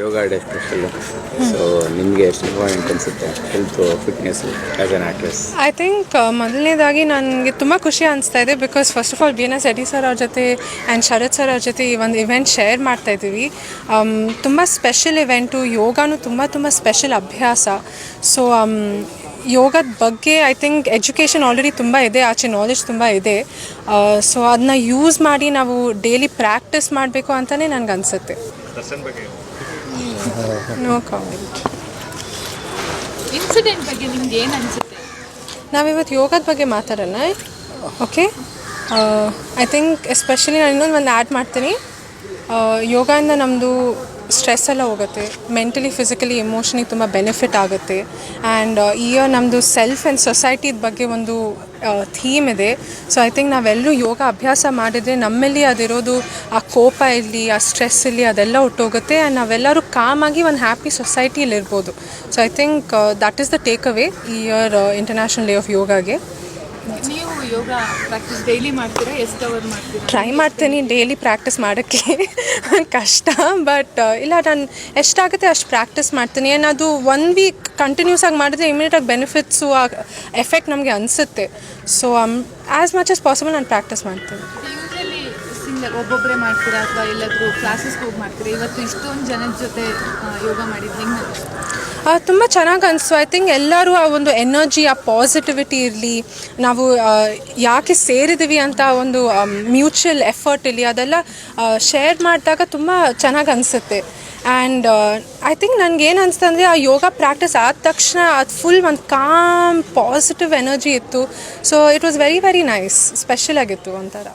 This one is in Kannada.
ಯೋಗ ಡೇ ಸ್ಪೆಷಲ್ ಸೊ ನಿಮಗೆ ಎಷ್ಟು ಇಂಪಾರ್ಟೆಂಟ್ ಅನಿಸುತ್ತೆ? Health fitness as an actress I think ಮೊದಲನೇದಾಗಿ ನನಗೆ ತುಂಬ ಖುಷಿ ಅನಿಸ್ತಾ ಇದೆ because first of all B N S ಎಡಿ ಸರ್ ಅವ್ರ ಜೊತೆ ಆ್ಯಂಡ್ ಶರತ್ ಸರ್ ಅವ್ರ ಜೊತೆ ಈ ಒಂದು ಇವೆಂಟ್ ಶೇರ್ ಮಾಡ್ತಾ ಇದ್ದೀವಿ. ತುಂಬ ಸ್ಪೆಷಲ್ ಇವೆಂಟು ಯೋಗನೂ ತುಂಬ ತುಂಬ ಸ್ಪೆಷಲ್ ಅಭ್ಯಾಸ. ಸೊ ಯೋಗದ ಬಗ್ಗೆ ಐ ಥಿಂಕ್ ಎಜುಕೇಷನ್ ಆಲ್ರೆಡಿ ತುಂಬ ಇದೆ ಆಚೆ ನಾಲೆಜ್ ತುಂಬ ಇದೆ. ಸೊ ಅದನ್ನ ಯೂಸ್ ಮಾಡಿ ನಾವು ಡೈಲಿ ಪ್ರಾಕ್ಟೀಸ್ ಮಾಡಬೇಕು ಅಂತಲೇ ನನಗೆ ಅನಿಸುತ್ತೆ ನೋ ಕಾಮೆಂಟ್ ಇನ್ಸಿಡೆಂಟ್ ಬಗ್ಗೆ ನಿಮ್ಗೆ ಏನು ಅನ್ಸುತ್ತೆ? ನಾವಿವತ್ತು ಯೋಗದ ಬಗ್ಗೆ ಮಾತಾಡೋಣ. ಓಕೆ ಐ ಥಿಂಕ್ ಎಸ್ಪೆಷಲಿ ನಾನು ಇನ್ನೊಂದು ಒಂದು ಆ್ಯಡ್ ಮಾಡ್ತೀನಿ. ಆ, ಯೋಗದಿಂದ ನಮ್ಮದು ಸ್ಟ್ರೆಸ್ ಎಲ್ಲ ಹೋಗುತ್ತೆ. ಮೆಂಟಲಿ ಫಿಸಿಕಲಿ ಎಮೋಷನಿಗೆ ತುಂಬ ಬೆನಿಫಿಟ್ ಆಗುತ್ತೆ. ಆ್ಯಂಡ್ ಇಯರ್ ನಮ್ಮದು ಸೆಲ್ಫ್ ಆ್ಯಂಡ್ ಸೊಸೈಟಿದ ಬಗ್ಗೆ ಒಂದು ಥೀಮ್ ಇದೆ. ಸೊ ಐ ಥಿಂಕ್ ನಾವೆಲ್ಲರೂ ಯೋಗ ಅಭ್ಯಾಸ ಮಾಡಿದರೆ ನಮ್ಮಲ್ಲಿ ಅದಿರೋದು ಆ ಕೋಪ ಇರಲಿ, ಆ ಸ್ಟ್ರೆಸ್ ಇರಲಿ, ಅದೆಲ್ಲ ಹುಟ್ಟೋಗುತ್ತೆ ಆ್ಯಂಡ್ ನಾವೆಲ್ಲರೂ ಕಾಮಾಗಿ ಒಂದು ಹ್ಯಾಪಿ ಸೊಸೈಟಿಯಲ್ಲಿ ಇರ್ಬೋದು. So I think that is the take away here international day of ಯೋಗಾಗೆ ನೀವು ಯೋಗ ಪ್ರಾಕ್ಟೀಸ್ ಡೈಲಿ ಮಾಡ್ತೀರಾ ಎಷ್ಟು ಅವರ್ ಮಾಡ್ತೀರಾ? ಟ್ರೈ ಮಾಡ್ತೀನಿ ಡೈಲಿ ಪ್ರಾಕ್ಟೀಸ್ ಮಾಡೋಕ್ಕೆ. ಕಷ್ಟ ಬಟ್ ಇಲ್ಲ ನಾನು ಎಷ್ಟಾಗುತ್ತೆ ಅಷ್ಟು ಪ್ರಾಕ್ಟೀಸ್ ಮಾಡ್ತೀನಿ. ಏನು ಅದು ಒನ್ ವೀಕ್ ಕಂಟಿನ್ಯೂಸ್ ಆಗಿ ಮಾಡಿದ್ರೆ ಇಮಿಡಿಯೇಟಾಗಿ ಬೆನಿಫಿಟ್ಸು ಆ ಎಫೆಕ್ಟ್ ನಮಗೆ ಅನಿಸುತ್ತೆ. So as much as possible ನಾನು ಪ್ರಾಕ್ಟೀಸ್ ಮಾಡ್ತೀನಿ. ಒಬ್ಬೊಬ್ಬರೇ ಮಾಡ್ತೀರಾ ಅಥವಾ ಎಲ್ಲಾದರೂ ಕ್ಲಾಸಸ್ಗೆ ಹೋಗಿ ಮಾಡ್ತೀರಾ? ಇವತ್ತು ಇಷ್ಟೊಂದು ಜನದ ಜೊತೆ ಯೋಗ ಮಾಡಿದ್ದು ಹೆಂಗೆ ತುಂಬ ಚೆನ್ನಾಗಿ ಅನಿಸ್ತು. ಐ ಥಿಂಕ್ ಎಲ್ಲರೂ ಆ ಒಂದು ಎನರ್ಜಿ ಆ ಪಾಸಿಟಿವಿಟಿ ಇರಲಿ, ನಾವು ಯಾಕೆ ಸೇರಿದ್ದೀವಿ ಅಂತ ಒಂದು ಮ್ಯೂಚುವಲ್ ಎಫರ್ಟ್ ಇರಲಿ, ಅದೆಲ್ಲ ಶೇರ್ ಮಾಡಿದಾಗ ತುಂಬ ಚೆನ್ನಾಗಿ ಅನಿಸುತ್ತೆ. ಆ್ಯಂಡ್ ಐ ಥಿಂಕ್ ನನಗೇನು ಅನಿಸ್ತು ಅಂದರೆ, ಆ ಯೋಗ ಪ್ರಾಕ್ಟೀಸ್ ಆದ ತಕ್ಷಣ ಅದು ಫುಲ್ ಒಂದು ಕಾಮ್ ಪಾಸಿಟಿವ್ ಎನರ್ಜಿ ಇತ್ತು. So it was very very nice special ಆಗಿತ್ತು ಒಂಥರ.